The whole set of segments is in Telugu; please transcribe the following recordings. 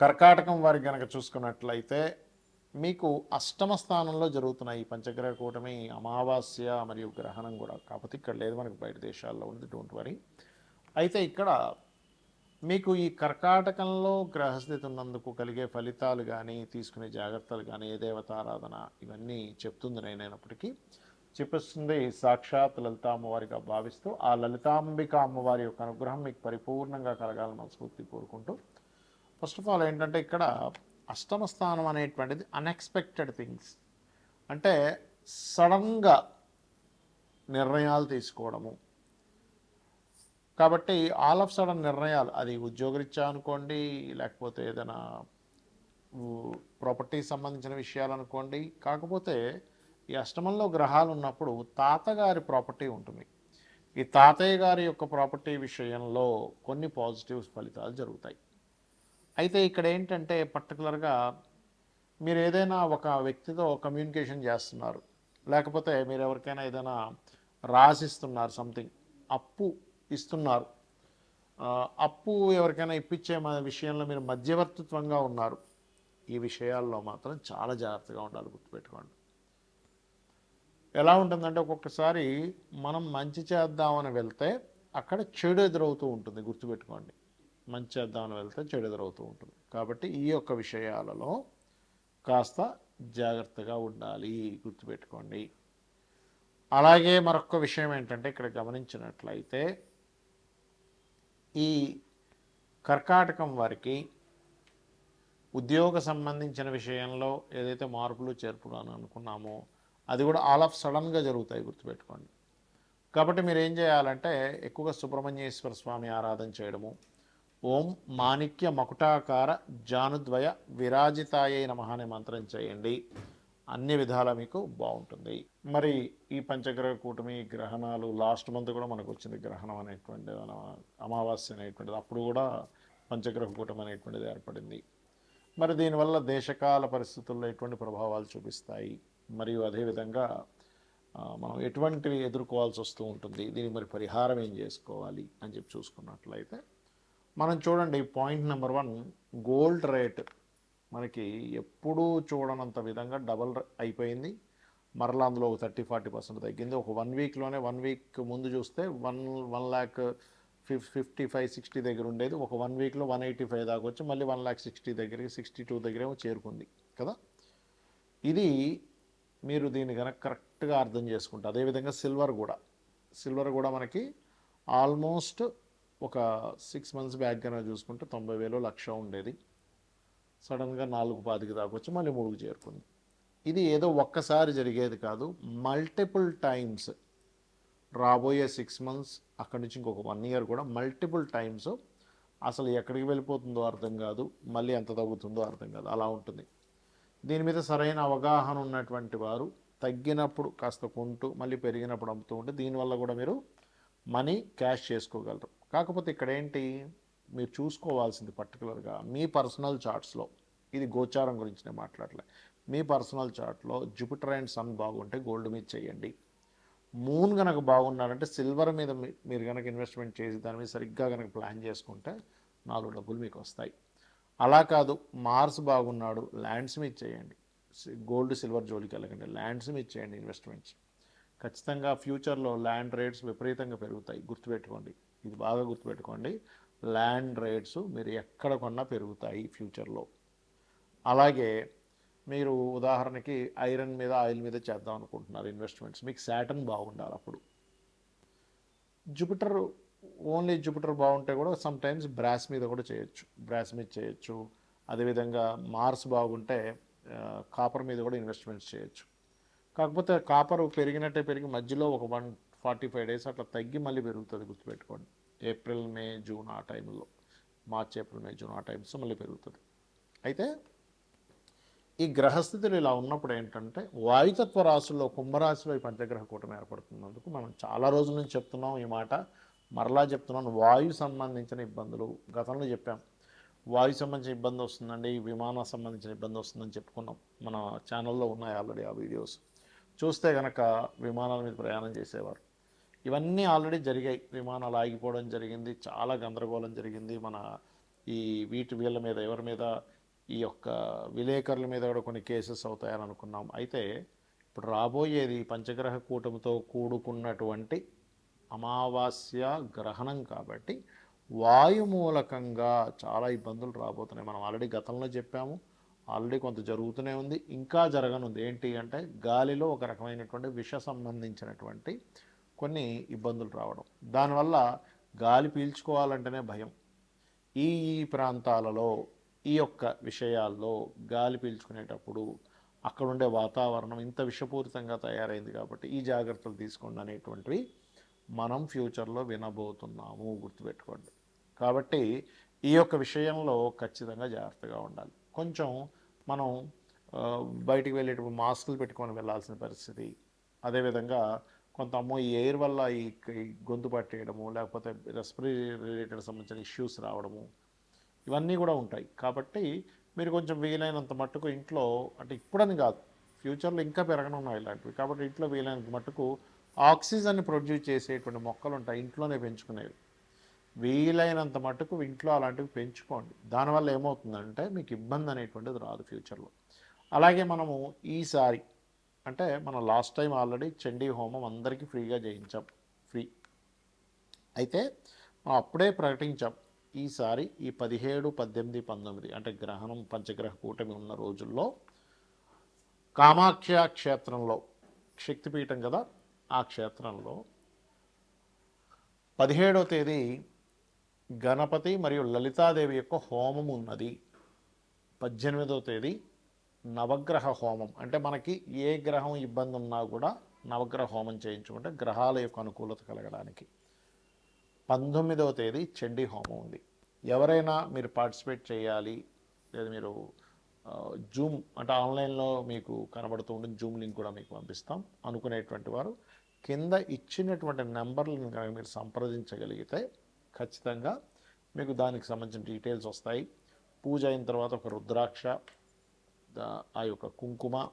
కర్కాటకం వారికి గనక చూసుకున్నట్లయితే మీకు అష్టమ స్థానంలో జరుగుతున్న ఈ పంచగ్రహ కూటమి అమావాస్య మరియు గ్రహణం కూడా. కాకపోతే ఇక్కడ లేదు మనకు బయట దేశాల్లో ఉంది డోంట్ వరీ అయితే ఇక్కడ మీకు ఈ కర్కాటకంలో గ్రహస్థితి ఉన్నందుకు కలిగే ఫలితాలు కానీ తీసుకునే జాగ్రత్తలు కానీ ఏ దేవతారాధన ఇవన్నీ చెప్తుంది నేనైనప్పటికీ చెప్పిస్తుంది సాక్షాత్ లలిత అమ్మవారిగా భావిస్తూ ఆ లలితాంబిక అమ్మవారి యొక్క అనుగ్రహం మీకు పరిపూర్ణంగా కలగాలని మనస్ఫూర్తి కోరుకుంటూ ఫస్ట్ ఆఫ్ ఆల్ ఏంటంటే ఇక్కడ అష్టమ స్థానం అనేటువంటిది అన్ఎక్స్పెక్టెడ్ థింగ్స్ అంటే సడన్గా నిర్ణయాలు తీసుకోవడము. కాబట్టి ఆల్ ఆఫ్ సడన్ నిర్ణయాలు అది ఉద్యోగరీత్యా అనుకోండి లేకపోతే ఏదైనా ప్రాపర్టీ సంబంధించిన విషయాలు అనుకోండి కాకపోతే ఈ అష్టమంలో గ్రహాలు ఉన్నప్పుడు తాతగారి ప్రాపర్టీ ఉంటుంది. ఈ తాతయ్య గారి యొక్క ప్రాపర్టీ విషయంలో కొన్ని పాజిటివ్స్ ఫలితాలు జరుగుతాయి. అయితే ఇక్కడ ఏంటంటే పర్టికులర్గా మీరు ఏదైనా ఒక వ్యక్తితో కమ్యూనికేషన్ చేస్తున్నారు. లేకపోతే మీరు ఎవరికైనా ఏదైనా రాసిస్తున్నారు సంథింగ్ అప్పు ఇస్తున్నారు. అప్పు ఎవరికైనా ఇప్పించే విషయంలో మీరు మధ్యవర్తిత్వంగా ఉన్నారు. ఈ విషయాల్లో మాత్రం చాలా జాగ్రత్తగా ఉండాలి గుర్తుపెట్టుకోండి. ఎలా ఉంటుందంటే ఒక్కొక్కసారి మనం మంచి చేద్దామని వెళ్తే అక్కడ చెడు ఎదురవుతూ ఉంటుంది గుర్తుపెట్టుకోండి. మంచి చేద్దామని వెళ్తే చెడు ఎదురవుతూ ఉంటుంది. కాబట్టి ఈ యొక్క విషయాలలో కాస్త జాగ్రత్తగా ఉండాలి. గుర్తుపెట్టుకోండి. అలాగే మరొక విషయం ఏంటంటే ఇక్కడ గమనించినట్లయితే ఈ కర్కాటకం వారికి ఉద్యోగ సంబంధించిన విషయంలో ఏదైతే మార్పులు చేర్పులు అని అనుకున్నామో అది కూడా ఆల్ ఆఫ్ సడన్గా జరుగుతాయి గుర్తుపెట్టుకోండి. కాబట్టి మీరు ఏం చేయాలంటే ఎక్కువగా సుబ్రహ్మణ్యేశ్వర స్వామి ఆరాధన చేయడము ఓం మాణిక్య మకుటాకార జానుద్వయ విరాజితాయే నమ అనే మంత్రం చేయండి. అన్ని విధాలా మీకు బాగుంటుంది. మరి ఈ పంచగ్రహ కూటమి గ్రహణాలు లాస్ట్ మంత్ కూడా మనకు వచ్చింది గ్రహణం అనేటువంటి అమావాస్య అనేటువంటిది. అప్పుడు కూడా పంచగ్రహ కూటమి అనేటువంటిది ఏర్పడింది. మరి దీనివల్ల దేశకాల పరిస్థితుల్లో ఎటువంటి ప్రభావాలు చూపిస్తాయి? మరియు అదేవిధంగా మనం ఎటువంటివి ఎదుర్కోవాల్సి వస్తూ ఉంటుంది? దీనికి మరి పరిహారం ఏం చేసుకోవాలి? అని చెప్పి చూసుకున్నట్లయితే మనం చూడండి point number one gold rate మనకి ఎప్పుడూ చూడనంత విధంగా డబల్ అయిపోయింది. మరలా అందులో ఒక థర్టీ ఫార్టీ పర్సెంట్ తగ్గింది. ఒక వన్ వీక్లోనే వన్ వీక్ ముందు చూస్తే వన్ వన్ ల్యాక్ ఫిఫ్ ఫిఫ్టీ ఫైవ్ సిక్స్టీ దగ్గర ఉండేది. ఒక వన్ వీక్లో వన్ ఎయిటీ ఫైవ్ దాకా వచ్చి మళ్ళీ వన్ ల్యాక్ సిక్స్టీ దగ్గరికి సిక్స్టీ టూ దగ్గరేమో చేరుకుంది కదా? ఇది మీరు దీన్ని కనుక కరెక్ట్గా అర్థం చేసుకుంటారు అదేవిధంగా సిల్వర్ కూడా. సిల్వర్ కూడా మనకి ఆల్మోస్ట్ ఒక సిక్స్ మంత్స్ బ్యాక్ కనుక చూసుకుంటే తొంభై వేలు లక్ష ఉండేది. సడన్గా నాలుగు పాతికి దాకా వచ్చి మళ్ళీ మూడుకు చేరుకుంది. ఇది ఏదో ఒక్కసారి జరిగేది కాదు. మల్టిపుల్ టైమ్స్ రాబోయే సిక్స్ మంత్స్ అక్కడి నుంచి ఇంకొక వన్ ఇయర్ కూడా మల్టిపుల్ టైమ్స్ అసలు ఎక్కడికి వెళ్ళిపోతుందో అర్థం కాదు. మళ్ళీ ఎంత తగ్గుతుందో అర్థం కాదు. అలా ఉంటుంది. దీని మీద సరైన అవగాహన ఉన్నటువంటి వారు తగ్గినప్పుడు కాస్త కొంటూ మళ్ళీ పెరిగినప్పుడు అమ్ముతూ ఉంటే దీనివల్ల కూడా మీరు మనీ క్యాష్ చేసుకోగలరు. కాకపోతే ఇక్కడ ఏంటి మీరు చూసుకోవాల్సింది పర్టికులర్గా మీ పర్సనల్ చార్ట్స్లో ఇది గోచారం గురించి నేను మాట్లాడలే. మీ పర్సనల్ చార్ట్లో జూపిటర్ అండ్ సన్ బాగుంటే గోల్డ్ మీద చేయండి. మూన్ కనుక బాగున్నారంటే సిల్వర్ మీద మీరు కనుక ఇన్వెస్ట్మెంట్ చేసి దాని మీద సరిగ్గా కనుక ప్లాన్ చేసుకుంటే నాలుగు డబ్బులు మీకు వస్తాయి. అలా కాదు మార్స్ బాగున్నాడు ల్యాండ్స్ మీద చేయండి. గోల్డ్ సిల్వర్ జోలికి వెళ్ళకండి ల్యాండ్స్ మీద చేయండి ఇన్వెస్ట్మెంట్స్. ఖచ్చితంగా ఫ్యూచర్లో ల్యాండ్ రేట్స్ విపరీతంగా పెరుగుతాయి గుర్తుపెట్టుకోండి. ఇది బాగా గుర్తుపెట్టుకోండి. ల్యాండ్ రేట్స్ మీరు ఎక్కడ కొన్నా పెరుగుతాయి ఫ్యూచర్లో. అలాగే మీరు ఉదాహరణకి ఐరన్ మీద ఆయిల్ మీద చేద్దాం అనుకుంటున్నారు ఇన్వెస్ట్మెంట్స్. మీకు శాటన్ బాగుండాలి అప్పుడు. జూపిటర్ ఓన్లీ జూపిటర్ బాగుంటే కూడా సమ్ టైమ్స్ బ్రాస్ మీద కూడా చేయొచ్చు. బ్రాస్ మీద చేయొచ్చు. అదేవిధంగా మార్స్ బాగుంటే కాపర్ మీద కూడా ఇన్వెస్ట్మెంట్స్ చేయొచ్చు. కాకపోతే కాపర్ పెరిగినట్టే పెరిగి మధ్యలో ఒక వన్ ఫార్టీ ఫైవ్ డేస్ అట్లా తగ్గి మళ్ళీ పెరుగుతుంది గుర్తుపెట్టుకోండి. ఏప్రిల్ మే జూన్ ఆ టైంలో మార్చ్ ఏప్రిల్ మే జూన్ ఆ టైమ్స్ మళ్ళీ పెరుగుతుంది. అయితే ఈ గ్రహస్థితులు ఇలా ఉన్నప్పుడు ఏంటంటే వాయుతత్వ రాశుల్లో కుంభరాశిలో ఈ పంచగ్రహ కూటమి ఏర్పడుతున్నందుకు మనం చాలా రోజుల నుంచి చెప్తున్నాం ఈ మాట. మరలా చెప్తున్నాను వాయు సంబంధించిన ఇబ్బందులు గతంలో చెప్పాం. వాయు సంబంధించిన ఇబ్బంది వస్తుందండి విమాన సంబంధించిన ఇబ్బంది వస్తుందని చెప్పుకున్నాం. మన ఛానల్లో ఉన్నాయి ఆల్రెడీ ఆ వీడియోస్. చూస్తే కనుక విమానాల మీద ప్రయాణం చేసేవారు. ఇవన్నీ ఆల్రెడీ జరిగాయి. విమానాలు ఆగిపోవడం జరిగింది. చాలా గందరగోళం జరిగింది. మన ఈ వీటి వీళ్ళ మీద ఎవరి మీద ఈ యొక్క విలేకరుల మీద కూడా కొన్ని కేసెస్ అవుతాయని అనుకున్నాం. అయితే ఇప్పుడు రాబోయేది పంచగ్రహ కూటమితో కూడుకున్నటువంటి అమావాస్య గ్రహణం కాబట్టి వాయుమూలకంగా చాలా ఇబ్బందులు రాబోతున్నాయి. మనం ఆల్రెడీ గతంలో చెప్పాము. ఆల్రెడీ కొంత జరుగుతూనే ఉంది. ఇంకా జరగనుంది. ఏంటి అంటే గాలిలో ఒక రకమైనటువంటి విష సంబంధించినటువంటి కొన్ని ఇబ్బందులు రావడం. దానివల్ల గాలి పీల్చుకోవాలంటేనే భయం. ఈ ఈ ప్రాంతాలలో ఈ యొక్క విషయాల్లో గాలి పీల్చుకునేటప్పుడు అక్కడ ఉండే వాతావరణం ఇంత విషపూరితంగా తయారైంది కాబట్టి ఈ జాగ్రత్తలు తీసుకోండి అనేటువంటివి మనం ఫ్యూచర్లో వినబోతున్నాము గుర్తుపెట్టుకోండి. కాబట్టి ఈ యొక్క విషయంలో ఖచ్చితంగా జాగ్రత్తగా ఉండాలి. కొంచెం మనం బయటికి వెళ్ళేటప్పుడు మాస్కులు పెట్టుకొని వెళ్ళాల్సిన పరిస్థితి అదేవిధంగా కొంత అమ్మో ఈ ఎయిర్ వల్ల ఈ గొంతు పట్టేయడము లేకపోతే రెస్పిరీ రిలేటెడ్ సంబంధించిన ఇష్యూస్ రావడము ఇవన్నీ కూడా ఉంటాయి. కాబట్టి మీరు కొంచెం వీలైనంత మట్టుకు ఇంట్లో అంటే ఇప్పుడని కాదు ఫ్యూచర్లో ఇంకా పెరగనున్నాయి ఇలాంటివి. కాబట్టి ఇంట్లో వీలైనంత మట్టుకు ఆక్సిజన్ని ప్రొడ్యూస్ చేసేటువంటి మొక్కలు ఉంటాయి ఇంట్లోనే పెంచుకునేవి. వీలైనంత మట్టుకు ఇంట్లో అలాంటివి పెంచుకోండి. దానివల్ల ఏమవుతుందంటే మీకు ఇబ్బంది అనేటువంటిది రాదు ఫ్యూచర్లో. అలాగే మనము ఈసారి అంటే మనం లాస్ట్ టైం ఆల్రెడీ చండీ హోమం అందరికీ ఫ్రీగా చేయించాం. ఫ్రీ అయితే మనం అప్పుడే ప్రకటించాం. ఈసారి ఈ పదిహేడు పద్దెనిమిది పంతొమ్మిది అంటే గ్రహణం పంచగ్రహ కూటమి ఉన్న రోజుల్లో కామాఖ్య క్షేత్రంలో శక్తిపీఠం కదా ఆ క్షేత్రంలో పదిహేడవ తేదీ గణపతి మరియు లలితాదేవి యొక్క హోమం ఉన్నది. పద్దెనిమిదవ తేదీ నవగ్రహ హోమం అంటే మనకి ఏ గ్రహం ఇబ్బంది ఉన్నా కూడా నవగ్రహ హోమం చేయించుకుంటే గ్రహాల యొక్క అనుకూలత కలగడానికి. పంతొమ్మిదవ తేదీ చండీ హోమం ఉంది. ఎవరైనా మీరు పార్టిసిపేట్ చేయాలి లేదా మీరు జూమ్ అంటే ఆన్లైన్లో మీకు కనబడుతూ ఉంటుంది జూమ్ లింక్ కూడా మీకు పంపిస్తాం. అనుకునేటువంటి వారు కింద ఇచ్చినటువంటి నెంబర్లను కనుక మీరు సంప్రదించగలిగితే ఖచ్చితంగా మీకు దానికి సంబంధించిన డీటెయిల్స్ వస్తాయి. పూజ అయిన తర్వాత ఒక రుద్రాక్ష ఆ యొక్క కుంకుమ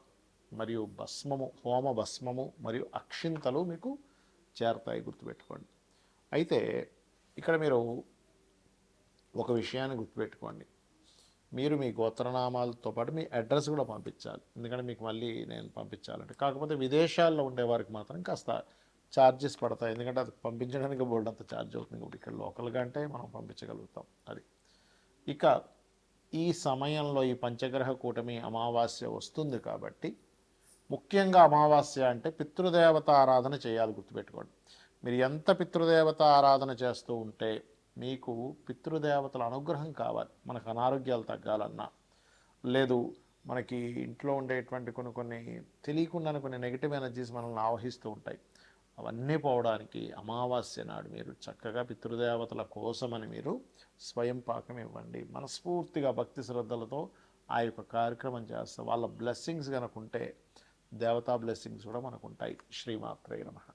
మరియు భస్మము హోమ భస్మము మరియు అక్షింతలు మీకు చేరతాయి గుర్తుపెట్టుకోండి. అయితే ఇక్కడ మీరు ఒక విషయాన్ని గుర్తుపెట్టుకోండి. మీరు మీ గోత్రనామాలతో పాటు మీ అడ్రస్ కూడా పంపించాలి. ఎందుకంటే మీకు మళ్ళీ నేను పంపించాలంటే. కాకపోతే విదేశాల్లో ఉండేవారికి మాత్రం కాస్త ఛార్జెస్ పడతాయి. ఎందుకంటే అది పంపించడానికి బోర్డు అంత ఛార్జ్ అవుతుంది. ఇప్పుడు ఇక్కడ లోకల్గా అంటే మనం పంపించగలుగుతాం. అది. ఇక ఈ సమయంలో ఈ పంచగ్రహ కూటమి అమావాస్య వస్తుంది కాబట్టి ముఖ్యంగా అమావాస్య అంటే పితృదేవత ఆరాధన చేయాలి గుర్తుపెట్టుకోండి. మీరు ఎంత పితృదేవత ఆరాధన చేస్తూ ఉంటే మీకు పితృదేవతల అనుగ్రహం కావాలి. మనకు అనారోగ్యాలు తగ్గాలన్నా లేదు మనకి ఇంట్లో ఉండేటువంటి కొన్ని కొన్ని తెలియకుండా కొన్ని నెగిటివ్ ఎనర్జీస్ మనల్ని ఆవహిస్తూ ఉంటాయి. అవన్నీ పోవడానికి అమావాస్య నాడు మీరు చక్కగా పితృదేవతల కోసమని మీరు స్వయం పాకం ఇవ్వండి. మనస్ఫూర్తిగా భక్తి శ్రద్ధలతో ఆ యొక్క కార్యక్రమం చేస్తే వాళ్ళ బ్లెస్సింగ్స్ కనుక ఉంటే దేవతా బ్లెస్సింగ్స్ కూడా మనకు ఉంటాయి శ్రీమాత్రే నమః.